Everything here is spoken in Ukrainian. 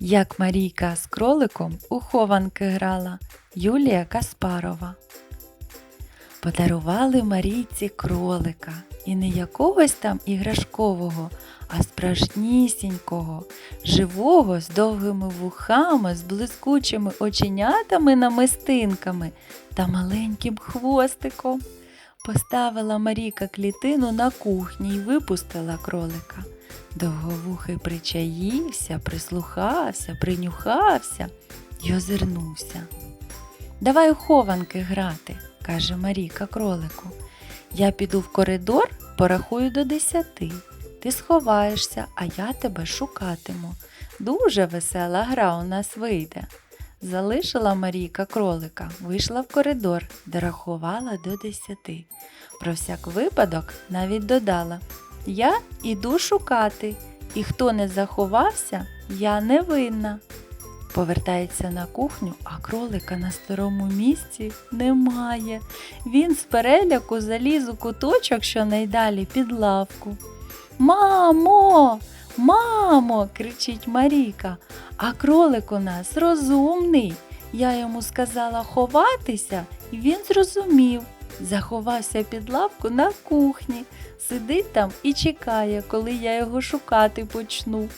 Як Марійка з кроликом у хованки грала Юлія Каспарова. Подарували Марійці кролика і не якогось там іграшкового, а справжнісінького, живого, з довгими вухами, з блискучими оченятами намистинками та маленьким хвостиком. Поставила Марійка клітину на кухні і випустила кролика. Довговухий причаївся, прислухався, принюхався й озирнувся. Давай у хованки грати, каже Марійка кролику. Я піду в коридор, порахую до десяти. Ти сховаєшся, а я тебе шукатиму. Дуже весела гра у нас вийде. Залишила Марійка кролика, вийшла в коридор, дорахувала до десяти. Про всяк випадок навіть додала Я іду шукати, і хто не заховався, я не винна. Повертається на кухню, а кролика на старому місці немає. Він з переляку заліз у куточок, що найдалі під лавку. Мамо, мамо, кричить Марійка, а кролик у нас розумний. Я йому сказала ховатися, і він зрозумів. Заховався під лавку на кухні, сидить там і чекає, коли я його шукати почну.